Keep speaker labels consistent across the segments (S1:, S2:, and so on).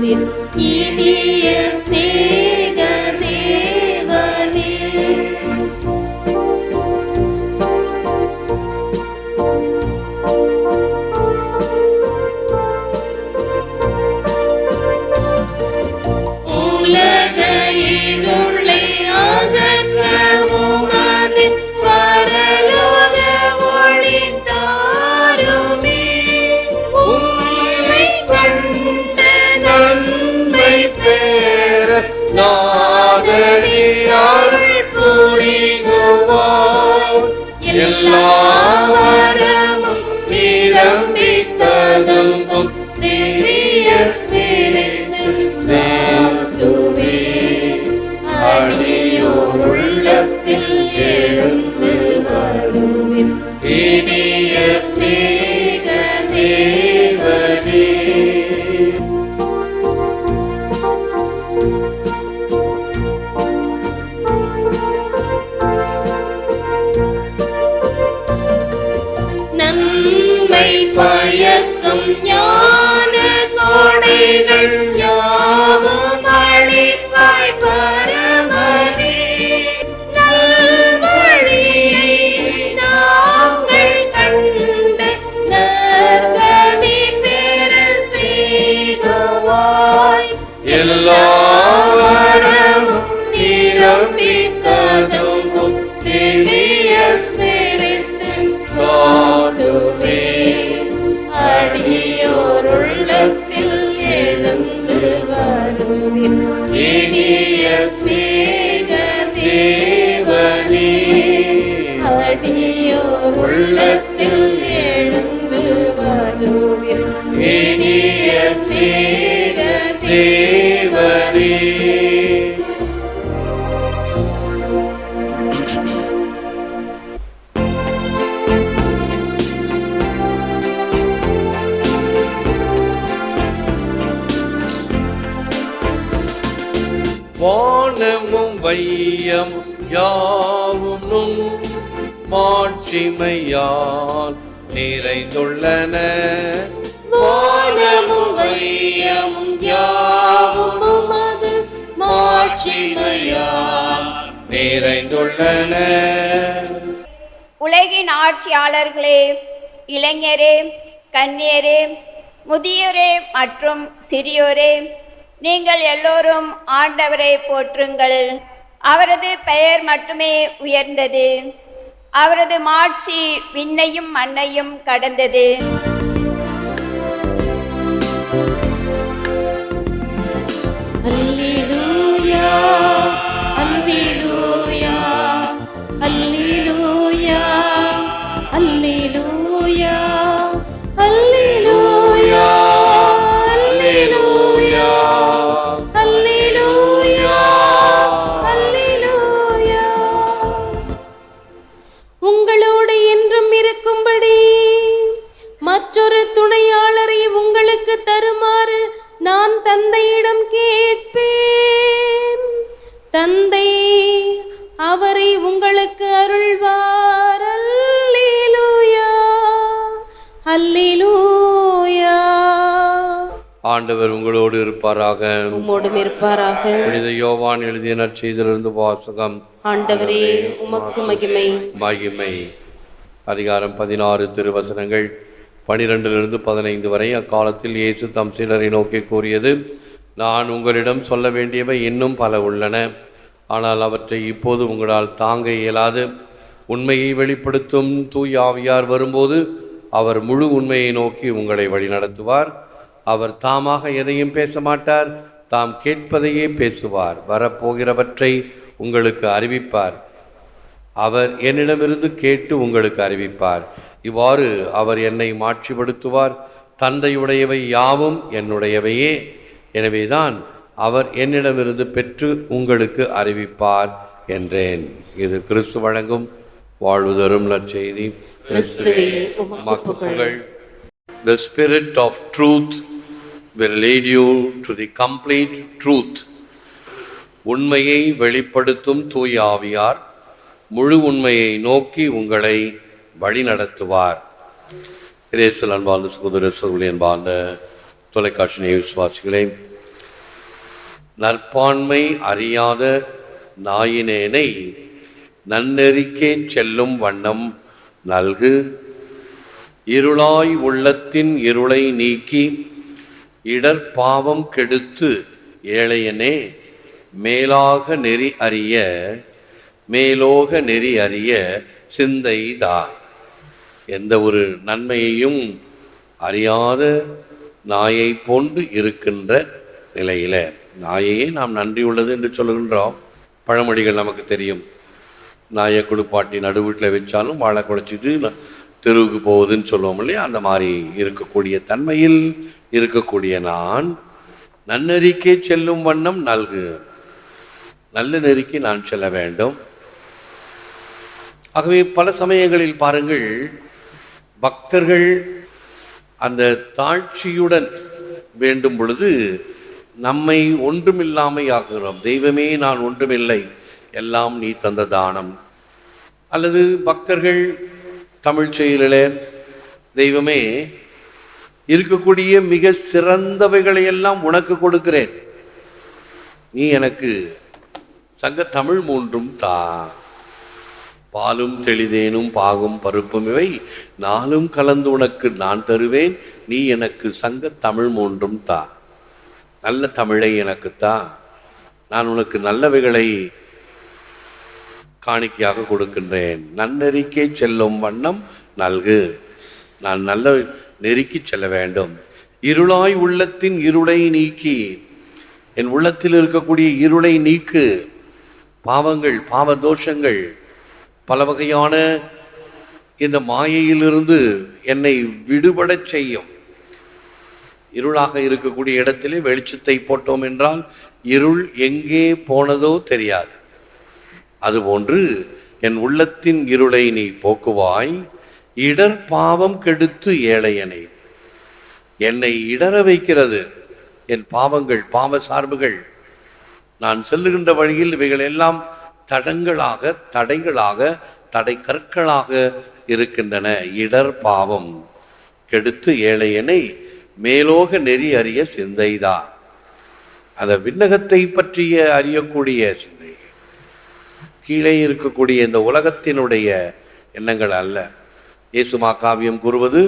S1: 你的。Be உள்ளத்தில் எழுந்து வருவின் இனிய ஸ்நேக தேவரே
S2: வானமும் வையம் யாவும் நும் மாட்சிமையால் நிறைந்துள்ளன
S1: நிறைந்துள்ளன
S3: உலகின் ஆட்சியாளர்களே இளைஞரே கன்னியரே முதியோரே மற்றும் சிறியோரே நீங்கள் எல்லோரும் ஆண்டவரை போற்றுங்கள் அவரது பெயர் மட்டுமே உயர்ந்தது அவரது மாட்சி விண்ணையும் மண்ணையும் கடந்தது
S4: ஆண்டவர் உங்களோடு இருப்பாராக
S5: உம்மோடும் இருப்பாராக
S4: புனித யோவான் எழுதிய நற்செய்திலிருந்து வாசகம்
S5: ஆண்டவரே உமக்கு மகிமை
S4: மகிமை அதிகாரம் பதினாறு திருவசனங்கள் பனிரெண்டிலிருந்து பதினைந்து வரை அக்காலத்தில் இயேசு தம் சிலரை நோக்கி கூறியது நான் உங்களிடம் சொல்ல வேண்டியவை இன்னும் பல உள்ளன ஆனால் அவற்றை இப்போது உங்களால் தாங்க இயலாது உண்மையை வெளிப்படுத்தும் தூய் ஆவியார் வரும்போது அவர் முழு உண்மையை நோக்கி உங்களை வழிநடத்துவார் அவர் தாமாக எதையும் பேச மாட்டார் தாம் கேட்பதையே பேசுவார் வரப்போகிறவற்றை உங்களுக்கு அறிவிப்பார் அவர் என்னிடமிருந்து கேட்டு உங்களுக்கு அறிவிப்பார் இவ்வாறு அவர் என்னை மாட்சிப்படுத்துவார் தந்தையுடையவை யாவும் என்னுடையவையே எனவேதான் அவர் என்னிடமிருந்து பெற்று உங்களுக்கு அறிவிப்பார் என்றேன் இது கிறிஸ்து வழங்கும் வாழ்வுதரும் நற்செய்தி
S6: கிறிஸ்துவே உமக்கு புகழ்
S7: The spirit of truth will lead you to the complete truth. உண்மையை வெளிப்படுத்தும் தூய் ஆவியார் முழு உண்மையை நோக்கி உங்களை வழிநடத்துவார் இறைசல் அன்பார்ந்த சகோதர சகோதரி அன்பார்ந்த தொலைக்காட்சி நேய நற்பான்மை அறியாத நாயினேனை நன்னெறிக்கே செல்லும் வண்ணம் நல்கு இருளாய் உள்ளத்தின் இருளை நீக்கி இடர் பாவம் கெடுத்து ஏழையனே மேலாக நெறி அறிய மேலோக நெறி அறிய சிந்தைதா எந்த ஒரு நன்மையையும் அறியாத நாயை போன்று இருக்கின்ற நிலையில நாயையே நாம் நன்றியுள்ளது என்று சொல்லுகின்றோம் பழமொழிகள் நமக்கு தெரியும் நாயை குளிப்பாட்டி நடு வீட்டில் வச்சாலும் வாழை குழைச்சிட்டு தெருவுக்கு போகுதுன்னு சொல்லுவோம் இல்லையா அந்த மாதிரி இருக்கக்கூடிய தன்மையில் இருக்கக்கூடிய நான் நன்னெறிக்கே செல்லும் வண்ணம் நல்கு நல்ல நெறிக்கு நான் செல்ல வேண்டும் ஆகவே பல சமயங்களில் பாருங்கள் பக்தர்கள் அந்த தாழ்ச்சியுடன் வேண்டும் பொழுது நம்மை ஒன்றுமில்லாமை தெய்வமே நான் ஒன்றுமில்லை எல்லாம் நீ தந்த தானம் அல்லது பக்தர்கள் தமிழ் செயலிலே தெய்வமே இருக்கக்கூடிய மிக சிறந்தவைகளை எல்லாம் உனக்கு கொடுக்கிறேன் நீ எனக்கு சங்க தமிழ் மூன்றும் தா பாலும் தெளிதேனும் பாகும் பருப்பும் இவை நாளும் கலந்து உனக்கு நான் தருவேன் நீ எனக்கு சங்க தமிழ் மூன்றும் தா நல்ல தமிழை எனக்கு தா நான் உனக்கு நல்லவைகளை காணிக்கையாக கொடுக்கின்றேன் நன்னெறிக்கை செல்லும் வண்ணம் நல்கு நான் நல்ல நெருக்கி செல்ல வேண்டும் இருளாய் உள்ளத்தின் இருளை நீக்கி என் உள்ளத்தில் இருக்கக்கூடிய இருளை நீக்கு பாவங்கள் பாவ தோஷங்கள் பல வகையான இந்த மாயையிலிருந்து என்னை விடுபடச் செய்யும் இருளாக இருக்கக்கூடிய இடத்திலே வெளிச்சத்தை போட்டோம் என்றால் இருள் எங்கே போனதோ தெரியாது அதுபோன்று என் உள்ளத்தின் இருளை நீ போக்குவாய் இடர் பாவம் கெடுத்து ஏழையனை என்னை இடர வைக்கிறது என் பாவங்கள் பாவ சார்புகள் நான் செல்லுகின்ற வழியில் இவைகள் எல்லாம் தடங்களாக தடைகளாக தடை கற்களாக இருக்கின்றன இடர் பாவம் கெடுத்து ஏழையனை மேலோக நெறி அறிய சிந்தைதான் அந்த விண்ணகத்தை பற்றிய அறியக்கூடிய கீழே இருக்கக்கூடிய இந்த உலகத்தினுடைய எண்ணங்கள் அல்ல இயேசுமா காவியம் கூறுவது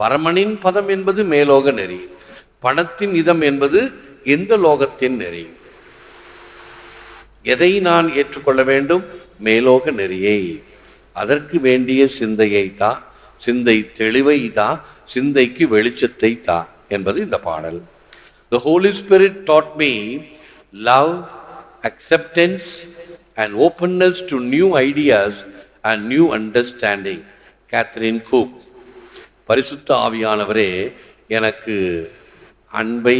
S7: பரமனின் பதம் என்பது மேலோக நெறி பணத்தின் இதம் என்பது இந்த லோகத்தின் நெறி எதை நான் ஏற்றுக்கொள்ள வேண்டும் மேலோக நெறியை அதற்கு வேண்டிய சிந்தையை தா சிந்தை தெளிவை தா சிந்தைக்கு வெளிச்சத்தை தா என்பது இந்த பாடல்
S8: the holy spirit taught me love acceptance and openness to new ideas and new understanding Catherine கூப் பரிசுத்த ஆவியானவரே எனக்கு அன்பை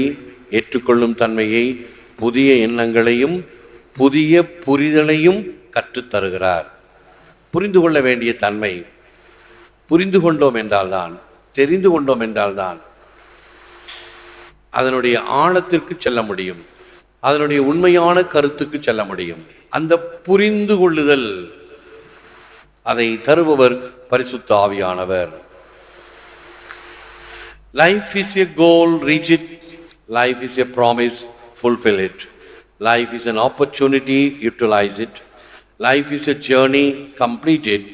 S8: ஏற்றுக்கொள்ளும் தன்மையை புதிய எண்ணங்களையும் புதிய புரிதலையும் கற்றுத்தருகிறார் புரிந்து கொள்ள வேண்டிய தன்மை புரிந்து கொண்டோம் என்றால்தான் தெரிந்து கொண்டோம் என்றால்தான் அதனுடைய ஆழத்திற்கு செல்ல முடியும் அதனுடைய உண்மையான கருத்துக்கு செல்ல முடியும் அந்த புரிந்து கொள்ளுதல் அதை தருபவர் பரிசுத்த ஆவியானவர்
S9: life is a goal reach it life is a promise fulfil it life is an opportunity utilise it life is a journey complete it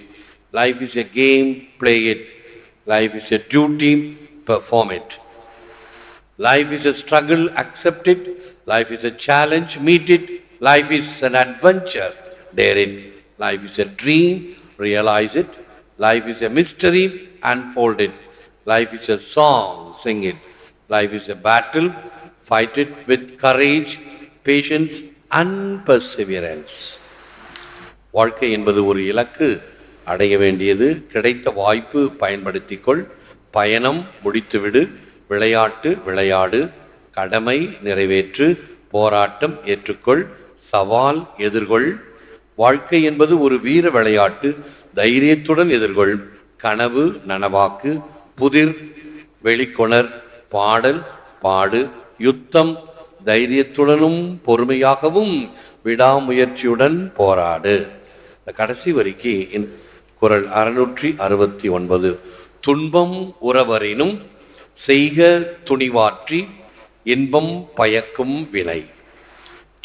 S9: life is a game play it life is a duty perform it life is a struggle accept it life is a challenge meet it Life is an adventure. Dare it. Life is a dream. Realize it. Life is a mystery. Unfold it. Life is a song. Sing it. Life is a battle. Fight it with courage, patience, and perseverance.
S10: வாழ்க்கை என்பது ஒரு இலக்கு அடைய வேண்டியது கிடைத்த வாய்ப்பு பயன்படுத்திக்கொள் பயணம் முடித்துவிடு விளையாட்டு விளையாடு கடமை நிறைவேற்று போராட்டம் ஏற்றுக்கொள் சவால் எதிர்கொள் வாழ்க்கை என்பது ஒரு வீர விளையாட்டு தைரியத்துடன் எதிர்கொள் கனவு நனவாக்கு புதிர் வெளிக்கொணர் பாடல் பாடு யுத்தம் தைரியத்துடனும் பொறுமையாகவும் விடாமுயற்சியுடன் போராடு இந்த கடைசி வரிக்கு குரல் அறுநூற்றி அறுபத்தி ஒன்பது துன்பம் உறவரினும் செய்க துணிவாற்றி இன்பம் பயக்கும் வினை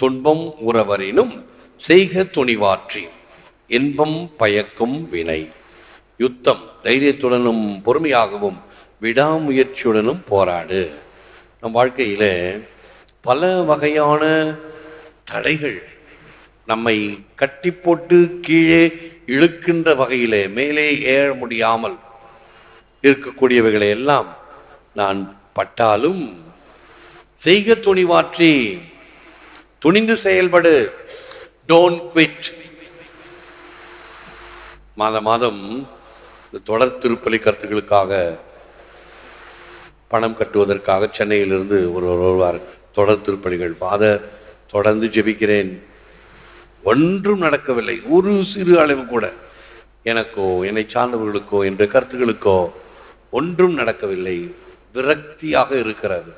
S10: துன்பம் உறவரினும் செய்க துணிவாற்றி இன்பம் பயக்கும் வினை யுத்தம் தைரியத்துடனும் பொறுமையாகவும் விடாமுயற்சியுடனும் போராடு நம் வாழ்க்கையில் பல வகையான தடைகள் நம்மை கட்டி போட்டு கீழே இழுக்கின்ற வகையிலே மேலே ஏற முடியாமல் இருக்கக்கூடியவைகளை எல்லாம் நான் பட்டாலும் செய்க துணிவாற்றி துணிந்து செயல்படு டோன்ட் குவிட் மாத மாதம் இந்த தொடர் திருப்பலி கருத்துக்களுக்காக பணம் கட்டுவதற்காக சென்னையிலிருந்து ஒருவர் வருவார் தொடர் திருப்பலிகள் ஃபாதர் தொடர்ந்து ஜெபிக்கிறேன் ஒன்றும் நடக்கவில்லை ஒரு சிறு அளவு கூட எனக்கோ என்னை சார்ந்தவர்களுக்கோ என்ற கருத்துக்களுக்கோ ஒன்றும் நடக்கவில்லை விரக்தியாக இருக்கிறது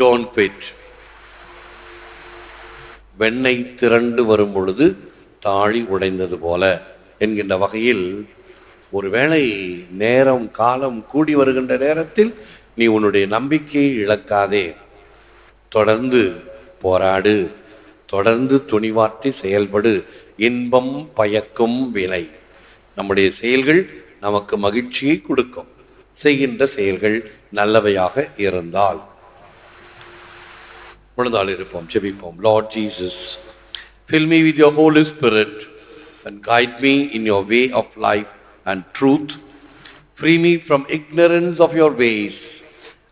S10: ஜோன் குவிட் வெண்ணெய் திரண்டு வரும் பொழுது தாழி உடைந்தது போல என்கின்ற வகையில் ஒருவேளை நேரம் காலம் கூடி வருகின்ற நேரத்தில் நீ உன்னுடைய நம்பிக்கையை இழக்காதே தொடர்ந்து போராடு தொடர்ந்து துணிவாற்றி செயல்படு இன்பம் பயக்கும் வினை நம்முடைய செயல்கள் நமக்கு மகிழ்ச்சியை கொடுக்கும் செய்கின்ற செயல்கள் நல்லவையாக இருந்தால்
S11: Lord Jesus, fill me with your Holy Spirit and guide me in your way of life and truth. Free me from ignorance of your ways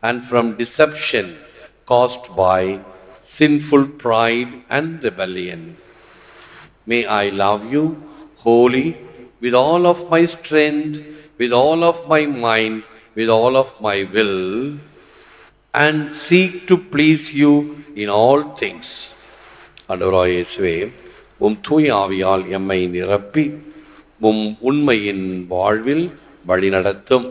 S11: and from deception caused by sinful pride and rebellion. May I love you wholly with all of my strength, with all of my mind, with all of my will. And seek to please you in all things அண்டவராயேசுவே உம் தூய் ஆவியால் எம்மை நிரப்பி உம் உண்மையின் வாழ்வில் வழிநடத்தும்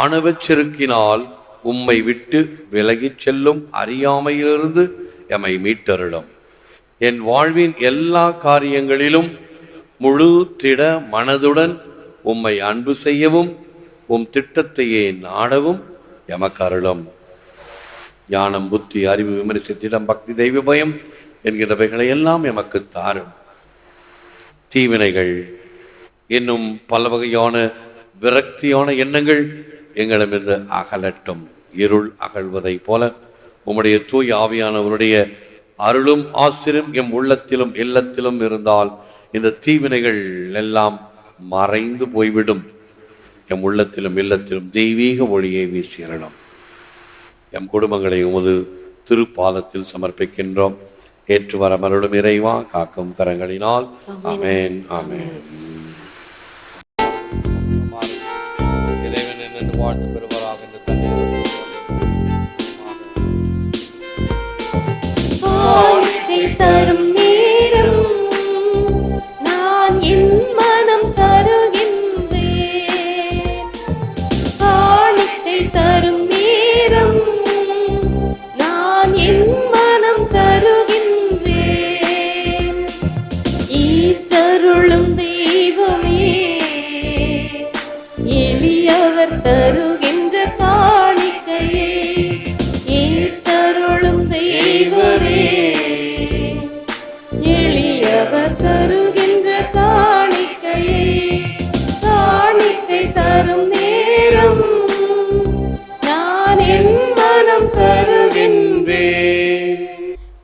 S11: ஆணவச் செருக்கினால் உம்மை விட்டு விலகிச் செல்லும் அறியாமையிலிருந்து எம்மை மீட்டருளும் என் வாழ்வின் எல்லா காரியங்களிலும் முழு திட மனதுடன் உம்மை அன்பு செய்யவும் உம் திட்டத்தையே நாடவும் எமக்கருளும் ஞானம் புத்தி அறிவு விமரிசத்திடம் பக்தி தெய்வ பயம் என்கிறவைகளை எல்லாம் எமக்கு தாரும் தீவினைகள் இன்னும் பல வகையான விரக்தியான எண்ணங்கள் எங்களிடமிருந்து அகலட்டும் இருள் அகழ்வதை போல உம்முடைய தூய் ஆவியானவருடைய அருளும் ஆசிரும் எம் உள்ளத்திலும் இல்லத்திலும் இருந்தால் இந்த தீவினைகள் எல்லாம் மறைந்து போய்விடும் எம் உள்ளத்திலும் இல்லத்திலும் தெய்வீக ஒளியை வீசியறணும் எம் குடும்பங்களை உமது திருப்பாதத்தில் சமர்ப்பிக்கின்றோம் ஏற்று மருளும் இறைவா காக்கும் கரங்களினால் ஆமேன் ஆமேன் வாழ்த்து பெறுவராக
S12: தரும்